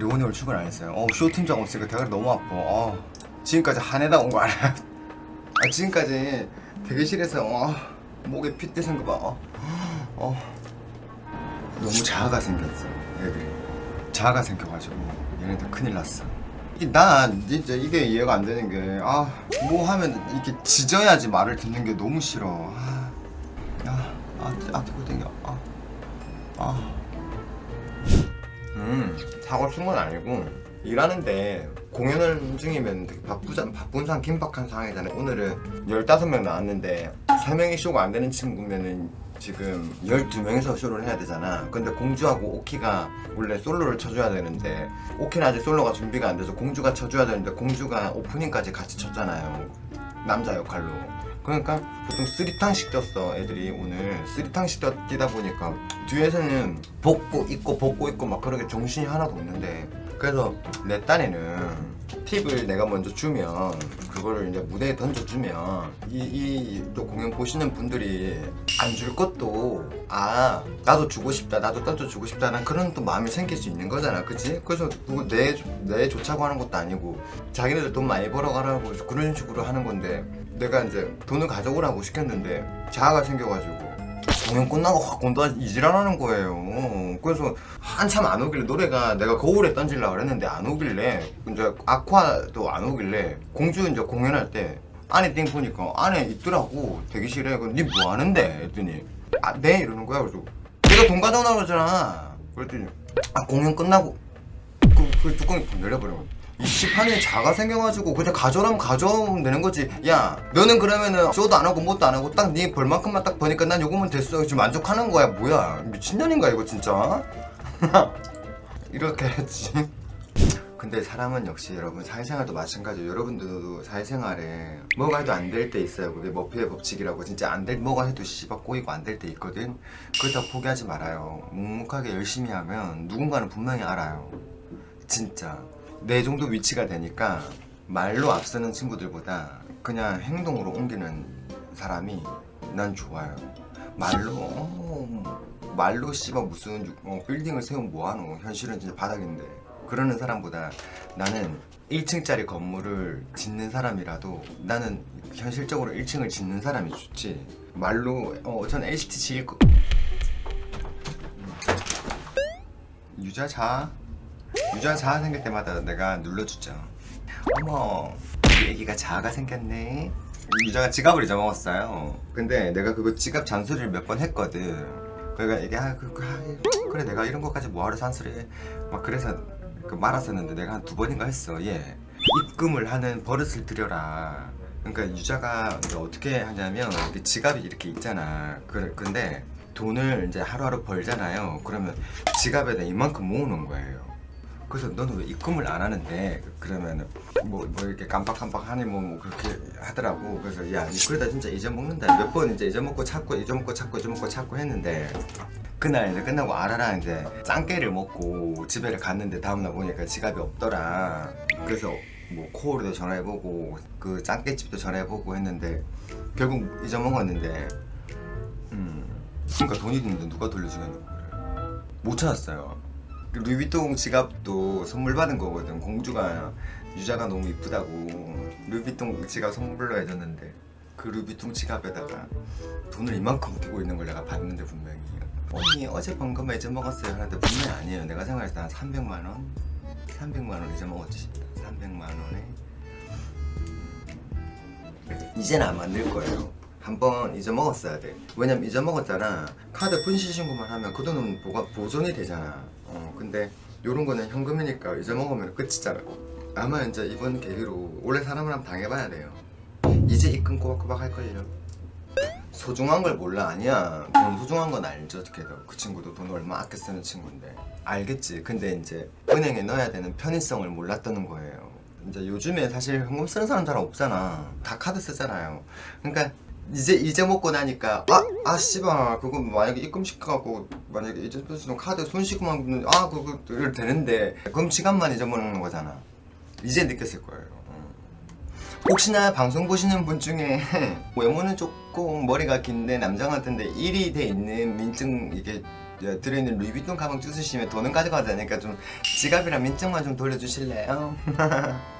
료원이 오늘 출근 안 했어요. 어, 쇼 팀장 없으니까 대가리 너무 아파. 어, 지금까지 한 해다 온거 알아요? 아, 지금까지 대기실에서 어, 목에 핏대 생거 봐. 어, 어, 너무 자아가 생겼어. 얘들이 자아가 생겨가지고 얘네들 큰일 났어. 난 진짜 이게 이해가 안 되는 게 아 뭐 하면 이렇게 짖어야지 말을 듣는 게 너무 싫어. 아, 아, 아, 아, 뜨거 땡겨. 아, 아. 음, 사고 친건 아니고 일하는데 공연을 중이면 되게 바쁘자, 바쁜 상황, 긴박한 상황이잖아요. 오늘은 15명 나왔는데 3명이 쇼가 안 되는 친구면은 지금 12명이서 쇼를 해야 되잖아. 근데 공주하고 오키가 원래 솔로를 쳐줘야 되는데 오키는 아직 솔로가 준비가 안 돼서 공주가 쳐줘야 되는데 공주가 오프닝까지 같이 쳤잖아요. 남자 역할로. 그러니까 보통 쓰리탕씩 뛰었어 애들이 오늘. 쓰리탕씩 뛰- 뛰다 보니까 뒤에서는 벗고 입고 벗고 입고 막 그렇게 정신이 하나도 없는데 그래서 내 딴에는 팁을 내가 먼저 주면 그거를 이제 무대에 던져주면 이또 공연 보시는 분들이 안 줄 것도 아 나도 주고 싶다 나도 던져주고 싶다는 그런 또 마음이 생길 수 있는 거잖아 그치? 그래서 누구 내, 내 좋자고 하는 것도 아니고 자기네들 돈 많이 벌어가라고 그런 식으로 하는 건데 내가 이제 돈을 가져오라고 시켰는데 자아가 생겨가지고 공연 끝나고 확 온다 이지랄하는 거예요. 그래서 한참 안 오길래 노래가 내가 거울에 던질라 그랬는데 안 오길래 이제 아쿠아도 안 오길래 공주 이제 공연할 때 안에 띵 보니까 안에 있더라고. 대기실에. 그니뭐 하는데? 했더니 아 네? 이러는 거야. 그래서 내가 돈 가져오라고 그러잖아. 그랬더니 아 공연 끝나고 그, 그 뚜껑이 팍 열려버려 이 시판에 자가 생겨가지고 그냥 가져오라면 가져오면 되는 거지. 야 너는 그러면은 쇼도 안 하고 뭣도 안 하고 딱 네 벌만큼만 딱 버니까 난 요거면 됐어. 지금 만족하는 거야. 뭐야? 미친년인가 이거 진짜? 이렇게 했지. 근데 사람은 역시 여러분 사회생활도 마찬가지예요. 여러분들도 사회생활에 뭐가 해도 안 될 때 있어요. 그게 머피의 법칙이라고 진짜 안 될 뭐가 해도 씨발 꼬이고 안 될 때 있거든. 그렇다고 포기하지 말아요. 묵묵하게 열심히 하면 누군가는 분명히 알아요. 진짜 내 정도 위치가 되니까 말로 앞서는 친구들보다 그냥 행동으로 옮기는 사람이 난 좋아요. 말로 어, 말로 씨발 무슨 유- 어, 빌딩을 세우면 뭐하노? 현실은 진짜 바닥인데. 그러는 사람보다 나는 1층짜리 건물을 짓는 사람이라도 나는 현실적으로 1층을 짓는 사람이 좋지. 말로 어, 전 LCT 지을 거 유자 자 유자 자아 생길 때마다 내가 눌러주죠. 어머, 애기가 자아가 생겼네. 유자가 지갑을 잊어먹었어요. 근데 내가 그거 지갑 잔소리를 몇 번 했거든. 그러니까 이게 아, 그, 그, 아, 그래 내가 이런 것까지 뭐하러 잔소리 해. 막 그래서 그 말았었는데 내가 한 두 번인가 했어. 얘 입금을 하는 버릇을 들여라. 그러니까 유자가 어떻게 하냐면 이렇게 지갑이 이렇게 있잖아. 그, 근데 돈을 이제 하루하루 벌잖아요. 그러면 지갑에다 이만큼 모으는 거예요. 그래서 너는 왜 입금을 안 하는데? 그러면 뭐, 뭐 이렇게 깜빡깜빡하니 뭐, 뭐 그렇게 하더라고. 그래서 야니 그러다 진짜 잊어먹는다. 몇 번 이제 잊어먹고 찾고 잊어먹고 찾고 잊어먹고 찾고 했는데 그날 이제 끝나고 알아라 이제 짱깨를 먹고 집에를 갔는데 다음날 보니까 지갑이 없더라. 그래서 뭐 코오르도 전화해보고 그 짱깨집도 전화해보고 했는데 결국 잊어먹었는데 음 그러니까 돈이 있는데 누가 돌려주겠는 거를 못 찾았어요. 그 루이비통 지갑도 선물 받은 거거든. 공주가 유자가 너무 이쁘다고 루이비통 지갑 선물로 해줬는데 그 루이비통 지갑에다가 돈을 이만큼 끼고 있는 걸 내가 봤는데 분명히 언니 어제 번 거만 잊어먹었어요 하는데 분명히 아니에요. 내가 생각했을 때 한 300만 원? 300만 원 잊어먹었지. 300만 원에 이제는 안 만들 거예요. 한번 잊어먹었어야 돼. 왜냐면 잊어먹었잖아. 카드 분실 신고만 하면 그 돈은 보가, 보존이 되잖아. 어, 근데 요런 거는 현금이니까 잊어먹으면 끝이잖아. 아마 이제 이번 계기로 원래 사람을 한번 당해봐야 돼요. 이제 입금 꼬박꼬박 할걸요. 소중한 걸 몰라 아니야. 돈 소중한 건 알죠. 걔도 그 친구도 돈 얼마 아껴 쓰는 친구인데 알겠지. 근데 이제 은행에 넣어야 되는 편의성을 몰랐다는 거예요. 이제 요즘에 사실 현금 쓰는 사람 잘 없잖아. 다 카드 쓰잖아요. 그러니까 이제 이제 먹고 나니까 아, 아 씨발 그거 만약에 입금 시켜갖고 만약에 이제 쓰는 카드 손실금만 아 그거 이럴 되는데 그럼 지갑만 잊어먹는 거잖아. 이제 느꼈을 거예요. 어. 혹시나 방송 보시는 분 중에 외모는 조금 머리가 긴데 남자 같은데 1이 돼 있는 민증 이게 예, 들어있는 루이비통 가방 주스시면 돈은 가져가야 되니까 좀 지갑이랑 민증만 좀 돌려주실래요?